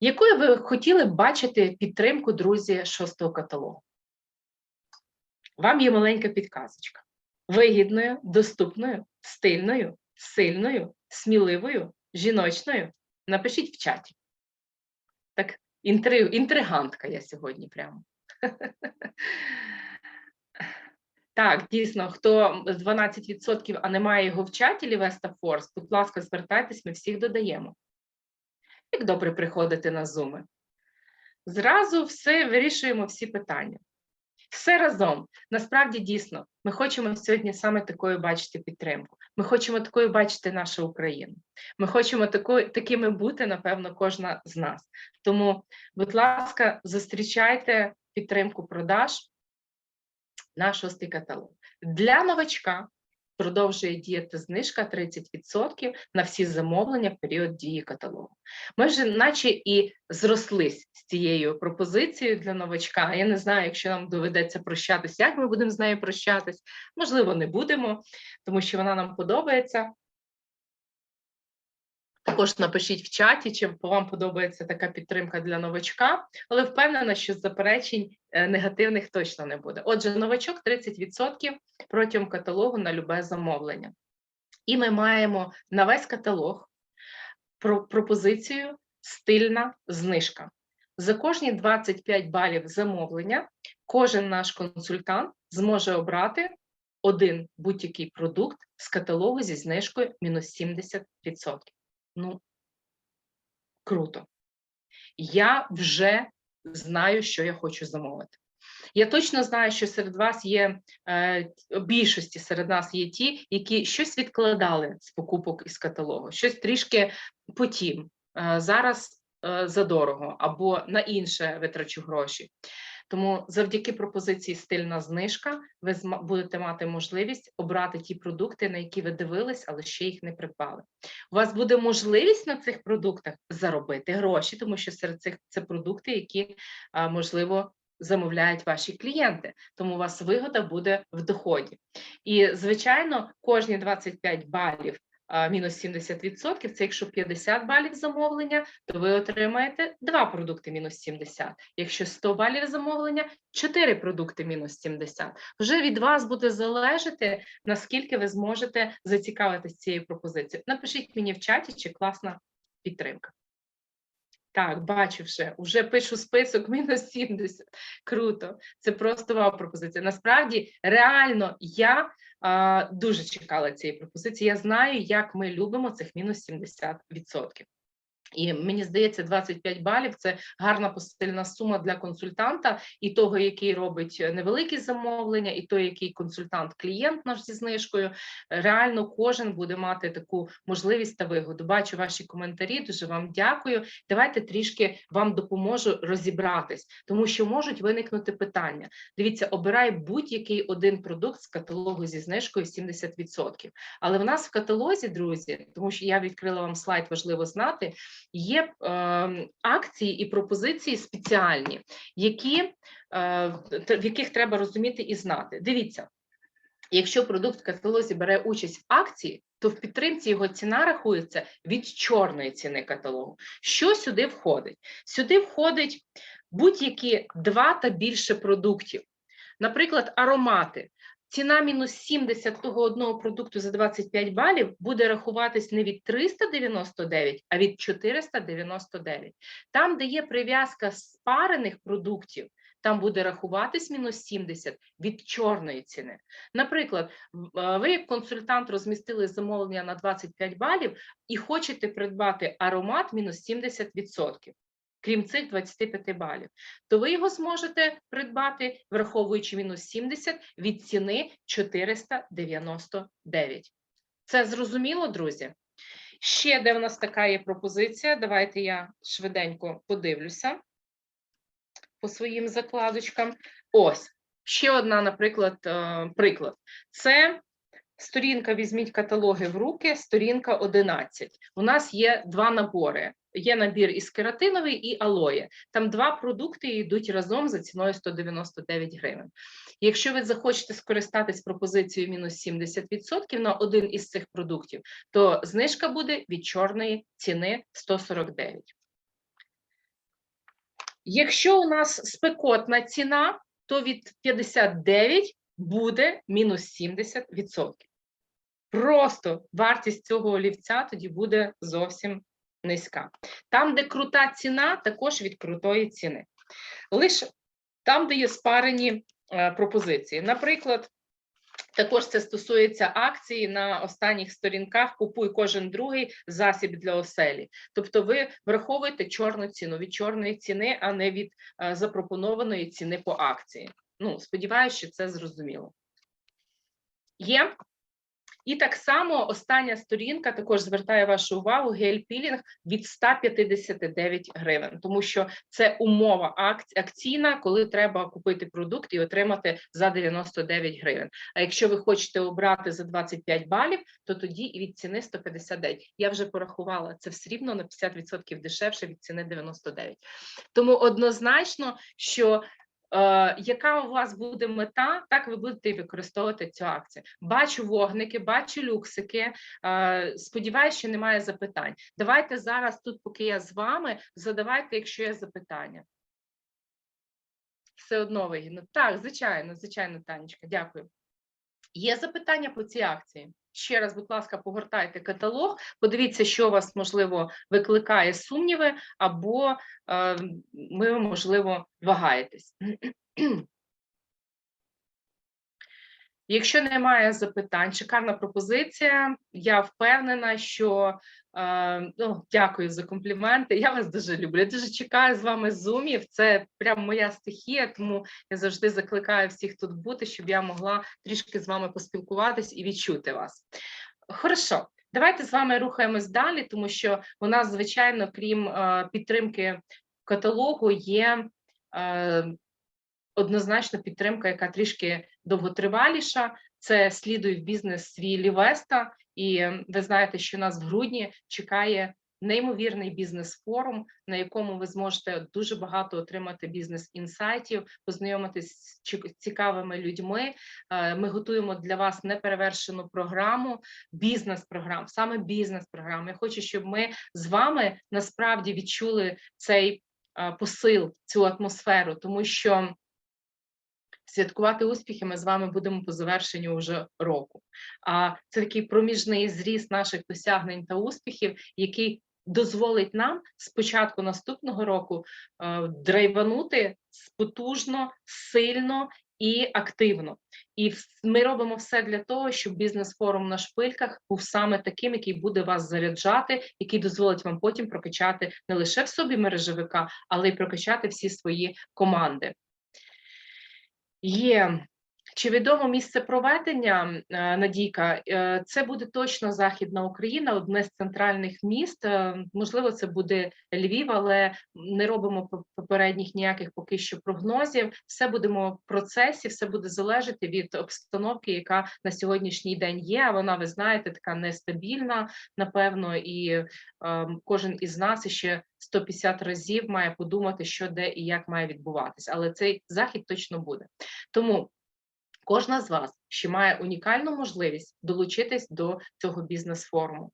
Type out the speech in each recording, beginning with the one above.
Якою ви хотіли б бачити підтримку, друзі, шостого каталогу? Вам є маленька підказочка. Вигідною, доступною, стильною, сильною, сміливою, жіночною. Напишіть в чаті. Так, інтри... інтригантка я сьогодні прямо. Так, дійсно, хто з 12%, а немає його в чаті Лівеста Форс, будь ласка, звертайтесь, ми всіх додаємо. Як добре приходити на зуми. Зразу все вирішуємо всі питання. Все разом. Насправді дійсно, ми хочемо сьогодні саме такою бачити підтримку. Ми хочемо такою бачити нашу Україну. Ми хочемо такою, такими бути, напевно, кожна з нас. Тому, будь ласка, зустрічайте підтримку продаж на шостий каталог. Для новачка продовжує діяти знижка 30% на всі замовлення в період дії каталогу. Ми вже наче і зрослись з цією пропозицією для новачка. Я не знаю, якщо нам доведеться прощатись, як ми будемо з нею прощатись. Можливо, не будемо, тому що вона нам подобається. Також напишіть в чаті, чи вам подобається така підтримка для новачка, але впевнена, що заперечень е, негативних точно не буде. Отже, новачок 30% протягом каталогу на любе замовлення. І ми маємо на весь каталог пропозицію стильна знижка. За кожні 25 балів замовлення кожен наш консультант зможе обрати один будь-який продукт з каталогу зі знижкою мінус 70%. Ну, круто. Я вже знаю, що я хочу замовити. Я точно знаю, що серед вас є е, більшості серед нас є ті, які щось відкладали з покупок із каталогу, щось трішки потім, е, зараз е, задорого або на інше витрачу гроші. Тому завдяки пропозиції стильна знижка ви будете мати можливість обрати ті продукти, на які ви дивились, але ще їх не придбали. У вас буде можливість на цих продуктах заробити гроші, тому що серед цих це продукти, які можливо. Замовляють ваші клієнти, тому у вас вигода буде в доході. І, звичайно, кожні 25 балів мінус 70%, це якщо 50 балів замовлення, то ви отримаєте два продукти мінус 70. Якщо 100 балів замовлення, 4 продукти мінус 70. Вже від вас буде залежати, наскільки ви зможете зацікавитися цією пропозицією. Напишіть мені в чаті, чи класна підтримка. Так, бачу вже, вже пишу список мінус 70. Круто. Це просто вау пропозиція. Насправді, реально, я а, дуже чекала цієї пропозиції. Я знаю, як ми любимо цих мінус 70%. І мені здається, 25 балів це гарна посильна сума для консультанта і того, який робить невеликі замовлення, і той, який консультант-клієнт наш зі знижкою. Реально, кожен буде мати таку можливість та вигоду. Бачу ваші коментарі. Дуже вам дякую. Давайте трішки вам допоможу розібратись, тому що можуть виникнути питання. Дивіться, обирай будь-який один продукт з каталогу зі знижкою 70%. Але в нас в каталозі, друзі, тому що я відкрила вам слайд, важливо знати є е, акції і пропозиції спеціальні, які, е, в яких треба розуміти і знати. Дивіться, якщо продукт в каталозі бере участь в акції, то в підтримці його ціна рахується від чорної ціни каталогу. Що сюди входить? Сюди входить будь-які два та більше продуктів. Наприклад, аромати. Ціна мінус 70 того одного продукту за 25 балів буде рахуватись не від 399, а від 499. Там, де є прив'язка спарених продуктів, там буде рахуватись мінус 70 від чорної ціни. Наприклад, ви як консультант розмістили замовлення на 25 балів і хочете придбати аромат мінус 70% крім цих 25 балів, то ви його зможете придбати, враховуючи мінус 70 від ціни 499. Це зрозуміло, друзі? Ще де в нас така є пропозиція. Давайте я швиденько подивлюся по своїм закладочкам. Ось ще одна, наприклад, е, приклад. Це сторінка візьміть каталоги в руки, сторінка 11. У нас є два набори. Є набір із кератиновий і алоє. Там два продукти йдуть разом за ціною 199 гривень. Якщо ви захочете скористатись пропозицією мінус 70% на один із цих продуктів, то знижка буде від чорної ціни 149. Якщо у нас спекотна ціна, то від 59 буде мінус 70%. Просто вартість цього олівця тоді буде зовсім низька. Там, де крута ціна, також від крутої ціни. Лише там, де є спарені е, пропозиції. Наприклад, також це стосується акції на останніх сторінках. Купуй кожен другий засіб для оселі. Тобто, ви враховуєте чорну ціну від чорної ціни, а не від е, запропонованої ціни по акції. Ну, сподіваюся, що це зрозуміло. Є. І так само остання сторінка також звертає вашу увагу гель-пілінг від 159 гривень, тому що це умова акційна, коли треба купити продукт і отримати за 99 гривень. А якщо ви хочете обрати за 25 балів, то тоді і від ціни 159. Я вже порахувала це все рівно на 50% дешевше від ціни 99. Тому однозначно, що яка у вас буде мета, так ви будете використовувати цю акцію. Бачу вогники, бачу люксики. Е, сподіваюся, що немає запитань. Давайте зараз, тут, поки я з вами, задавайте, якщо є запитання. Все одно вигідно. Так, звичайно, звичайно, Танечка, дякую. Є запитання по цій акції? Ще раз, будь ласка, погортайте каталог, подивіться, що вас, можливо, викликає сумніви, або е, ви, можливо, вагаєтесь. Якщо немає запитань, шикарна пропозиція. Я впевнена, що е, ну, дякую за компліменти. Я вас дуже люблю. Я дуже чекаю з вами зумів. Це прям моя стихія, тому я завжди закликаю всіх тут бути, щоб я могла трішки з вами поспілкуватись і відчути вас. Хорошо. Давайте з вами рухаємось далі, тому що у нас, звичайно, крім е, підтримки каталогу, є е, однозначно підтримка, яка трішки довготриваліша. Це слідує в бізнес свій Лівеста, і е, ви знаєте, що нас в грудні чекає неймовірний бізнес-форум, на якому ви зможете дуже багато отримати бізнес-інсайтів, познайомитись з цікавими людьми. Е, Ми готуємо для вас неперевершену програму, бізнес-програм, саме бізнес-програм. Я хочу, щоб ми з вами насправді відчули цей е, посил, цю атмосферу, тому що святкувати успіхи ми з вами будемо по завершенню вже року. А це такий проміжний зріст наших досягнень та успіхів, який дозволить нам з початку наступного року е, драйванути потужно, сильно і активно. І ми робимо все для того, щоб бізнес-форум на шпильках був саме таким, який буде вас заряджати, який дозволить вам потім прокачати не лише в собі мережевика, але й прокачати всі свої команди. Є. Чи відомо місце проведення, е, Надійка? Е, Це буде точно Західна Україна, одне з центральних міст. Е, Можливо, це буде Львів, але не робимо по- попередніх ніяких поки що прогнозів. Все будемо в процесі, все буде залежати від обстановки, яка на сьогоднішній день є. А вона, ви знаєте, така нестабільна, напевно, і кожен із нас ще 150 разів має подумати, що де і як має відбуватись. Але цей захід точно буде. Тому кожна з вас ще має унікальну можливість долучитись до цього бізнес-форуму.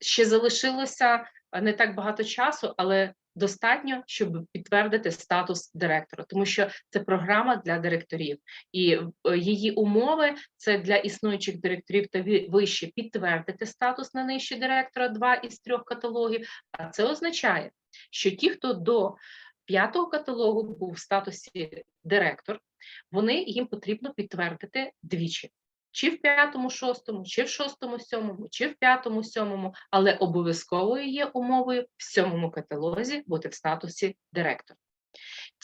Ще залишилося е, не так багато часу, але достатньо, щоб підтвердити статус директора, тому що це програма для директорів, і е, її умови це для існуючих директорів та вище підтвердити статус на нижче директора два із трьох каталогів. А це означає, що ті, хто до п'ятого каталогу був в статусі директор, вони їм потрібно підтвердити двічі. Чи в п'ятому, шостому, чи в шостому, сьомому, чи в п'ятому, сьомому, але обов'язковою є умовою в сьомому каталозі бути в статусі директора.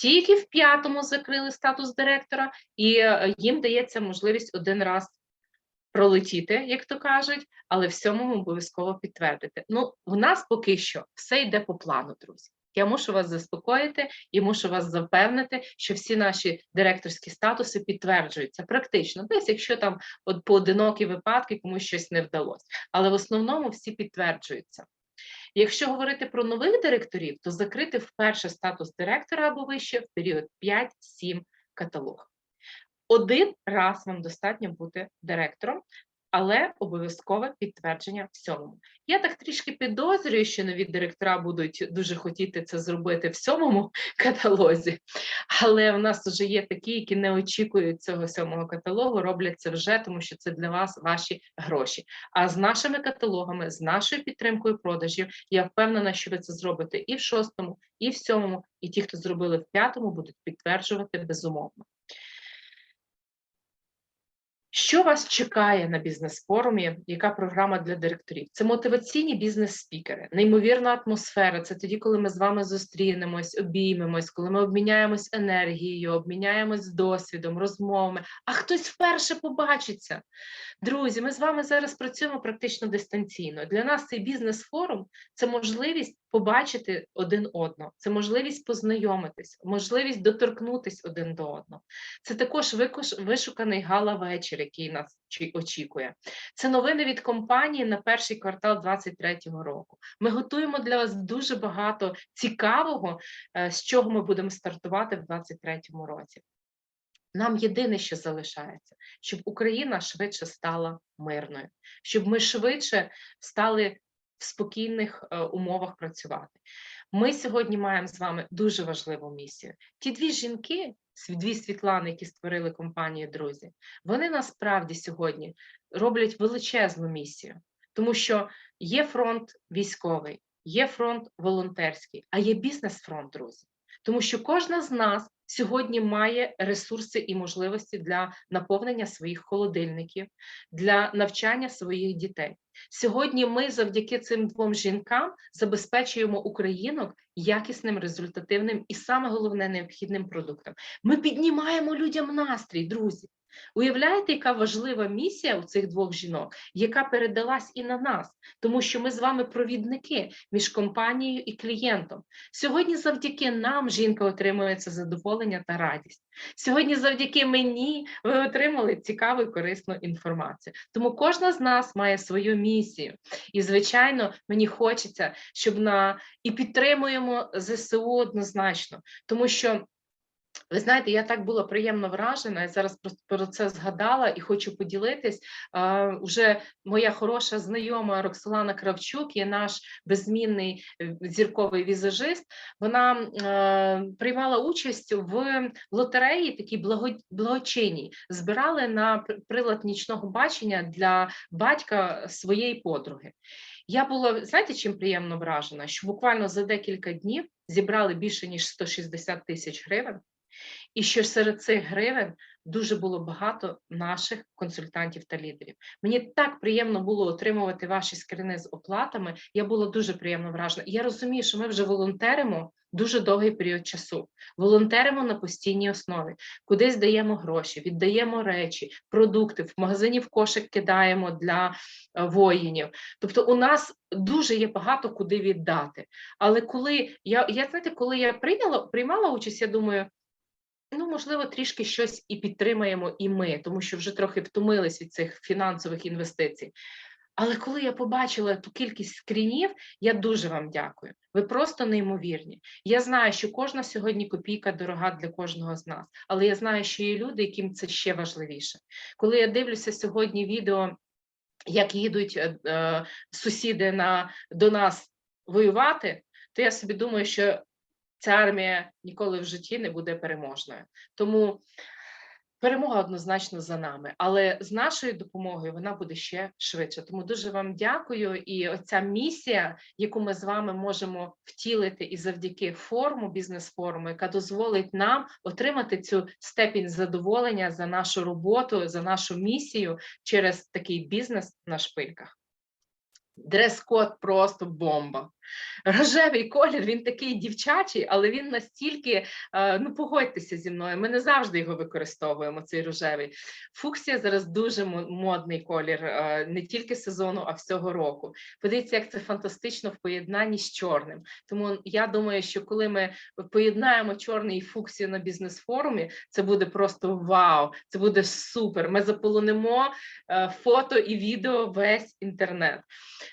Тільки в п'ятому закрили статус директора, і е, їм дається можливість один раз пролетіти, як то кажуть, але в сьомому обов'язково підтвердити. Ну, в нас поки що все йде по плану, друзі. Я мушу вас заспокоїти і мушу вас запевнити, що всі наші директорські статуси підтверджуються практично, десь якщо там поодинокі випадки комусь щось не вдалося, але в основному всі підтверджуються. Якщо говорити про нових директорів, то закрити вперше статус директора або вище в період 5-7 каталог. Один раз вам достатньо бути директором. Але обов'язкове підтвердження в сьомому. Я так трішки підозрюю, що нові директора будуть дуже хотіти це зробити в сьомому каталозі, але в нас вже є такі, які не очікують цього сьомого каталогу, роблять це вже, тому що це для вас ваші гроші. А з нашими каталогами, з нашою підтримкою продажів, я впевнена, що ви це зробите і в шостому, і в сьомому, і ті, хто зробили в п'ятому, будуть підтверджувати безумовно. Що вас чекає на бізнес-форумі? Яка програма для директорів? Це мотиваційні бізнес-спікери, неймовірна атмосфера. Це тоді, коли ми з вами зустрінемось, обіймемось, коли ми обміняємось енергією, обміняємось досвідом, розмовами. А хтось вперше побачиться. Друзі, ми з вами зараз працюємо практично дистанційно. Для нас цей бізнес-форум це можливість побачити один одного, це можливість познайомитись, можливість доторкнутись один до одного. Це також вишуканий гала-вечір, який нас очікує. Це новини від компанії на перший квартал 2023 року. Ми готуємо для вас дуже багато цікавого, е, з чого ми будемо стартувати в 2023 році. Нам єдине, що залишається, щоб Україна швидше стала мирною, щоб ми швидше стали в спокійних е, умовах працювати. Ми сьогодні маємо з вами дуже важливу місію. Ті дві жінки, дві Світлани, які створили компанію Друзі, вони насправді сьогодні роблять величезну місію, тому що є фронт військовий, є фронт волонтерський, а є бізнес-фронт, друзі. Тому що кожна з нас сьогодні має ресурси і можливості для наповнення своїх холодильників, для навчання своїх дітей. Сьогодні ми завдяки цим двом жінкам забезпечуємо українок якісним, результативним і саме головне необхідним продуктом. Ми піднімаємо людям настрій, друзі. Уявляєте, яка важлива місія у цих двох жінок, яка передалась і на нас, тому що ми з вами провідники між компанією і клієнтом. Сьогодні завдяки нам жінка отримує це задоволення та радість. Сьогодні, завдяки мені, ви отримали цікаву і корисну інформацію. Тому кожна з нас має свою місію. І, звичайно, мені хочеться, щоб на і підтримуємо ЗСУ однозначно, тому що. Ви знаєте, я так була приємно вражена. Я зараз про, це згадала і хочу поділитись. А, уже моя хороша знайома Роксолана Кравчук, є наш беззмінний е, зірковий візажист. Вона е, приймала участь в лотереї, такій благо, благочинній. Збирали на прилад нічного бачення для батька своєї подруги. Я була, знаєте, чим приємно вражена, що буквально за декілька днів зібрали більше ніж 160 тисяч гривень, і що серед цих гривень дуже було багато наших консультантів та лідерів. Мені так приємно було отримувати ваші скрини з оплатами. Я була дуже приємно вражена. Я розумію, що ми вже волонтеримо дуже довгий період часу. Волонтеримо на постійній основі, кудись даємо гроші, віддаємо речі, продукти в магазині в кошик кидаємо для е, воїнів. Тобто, у нас дуже є багато куди віддати. Але коли я, я знаєте, коли я прийняла приймала участь, я думаю. Ну, можливо, трішки щось і підтримаємо і ми, тому що вже трохи втомились від цих фінансових інвестицій. Але коли я побачила ту кількість скрінів, я дуже вам дякую. Ви просто неймовірні. Я знаю, що кожна сьогодні копійка дорога для кожного з нас, але я знаю, що є люди, яким це ще важливіше. Коли я дивлюся сьогодні відео, як їдуть е, е, сусіди на, до нас воювати, то я собі думаю, що ця армія ніколи в житті не буде переможною. Тому перемога однозначно за нами, але з нашою допомогою вона буде ще швидше. Тому дуже вам дякую. І оця місія, яку ми з вами можемо втілити, і завдяки форуму, бізнес-форуму, яка дозволить нам отримати цю степінь задоволення за нашу роботу, за нашу місію через такий бізнес на шпильках. Дрес-код просто бомба. Рожевий колір, він такий дівчачий, але він настільки, е, ну погодьтеся зі мною, ми не завжди його використовуємо, цей рожевий. Фуксія зараз дуже модний колір, е, не тільки сезону, а всього року. Подивіться, як це фантастично в поєднанні з чорним. Тому я думаю, що коли ми поєднаємо чорний і фуксію на бізнес-форумі, це буде просто вау, це буде супер. Ми заполонимо е, фото і відео весь інтернет.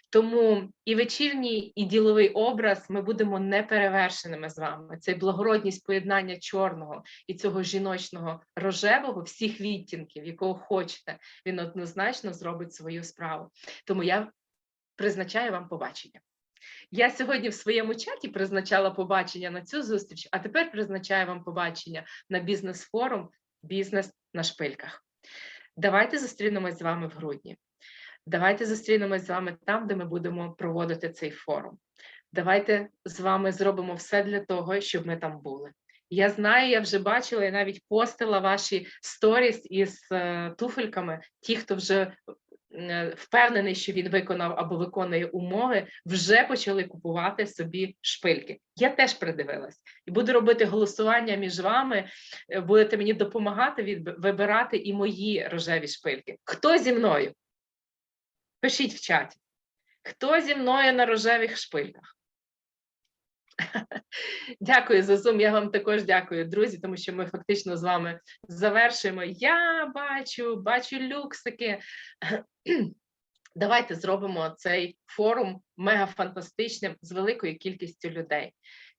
Тому і вечірній, і діловий діловий образ, ми будемо неперевершеними з вами. Цей благородність поєднання чорного і цього жіночного рожевого, всіх відтінків, якого хочете, він однозначно зробить свою справу. Тому я призначаю вам побачення. Я сьогодні в своєму чаті призначала побачення на цю зустріч, а тепер призначаю вам побачення на бізнес-форум Бізнес на шпильках. Давайте зустрінемось з вами в грудні. Давайте зустрінемось з вами там, де ми будемо проводити цей форум. Давайте з вами зробимо все для того, щоб ми там були. Я знаю, я вже бачила, я навіть постила ваші сторіс із е, туфельками. Ті, хто вже е, впевнений, що він виконав або виконує умови, вже почали купувати собі шпильки. Я теж придивилась і буду робити голосування між вами. Е, Будете мені допомагати від, вибирати і мої рожеві шпильки. Хто зі мною? Пишіть в чаті. Хто зі мною на рожевих шпильках? Дякую за Zoom. Я вам також дякую, друзі, тому що ми фактично з вами завершуємо. Я бачу, бачу люксики. Давайте зробимо цей форум мегафантастичним з великою кількістю людей.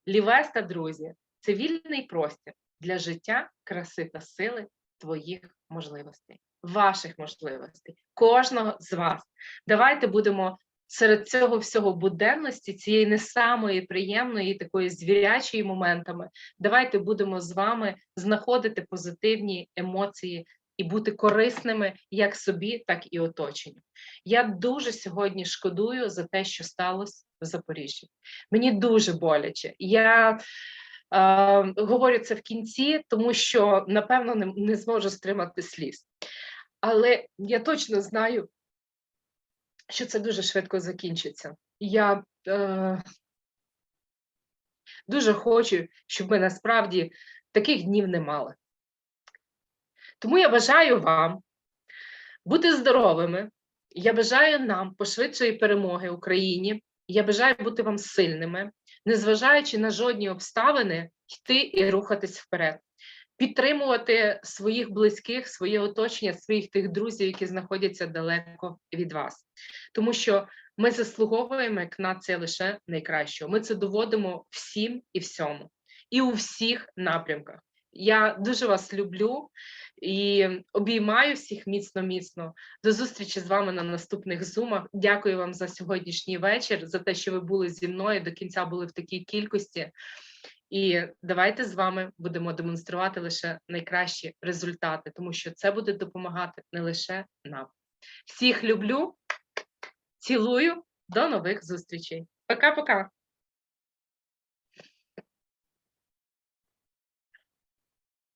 Лівеста, друзі, це вільний простір для життя, краси та сили твоїх можливостей, ваших можливостей, кожного з вас. Давайте будемо серед цього всього буденності, цієї не самої приємної, такої звірячої моментами. Давайте будемо з вами знаходити позитивні емоції і бути корисними як собі, так і оточенню. Я дуже сьогодні шкодую за те, що сталося в Запоріжжі. Мені дуже боляче. Я е, говорю це в кінці, тому що напевно не, не зможу стримати сліз. Але я точно знаю, що це дуже швидко закінчиться. Я е, дуже хочу, щоб ми насправді таких днів не мали. Тому я бажаю вам бути здоровими. Я бажаю нам пошвидшої перемоги Україні. Я бажаю бути вам сильними, незважаючи на жодні обставини, йти і рухатись вперед, підтримувати своїх близьких, своє оточення, своїх тих друзів, які знаходяться далеко від вас. Тому що ми заслуговуємо як нація лише найкращого. Ми це доводимо всім і всьому, і у всіх напрямках. Я дуже вас люблю і обіймаю всіх міцно-міцно. До зустрічі з вами на наступних зумах. Дякую вам за сьогоднішній вечір, за те, що ви були зі мною до кінця були в такій кількості. І давайте з вами будемо демонструвати лише найкращі результати, тому що це буде допомагати не лише нам. Всіх люблю, цілую, до нових зустрічей. Пока-пока.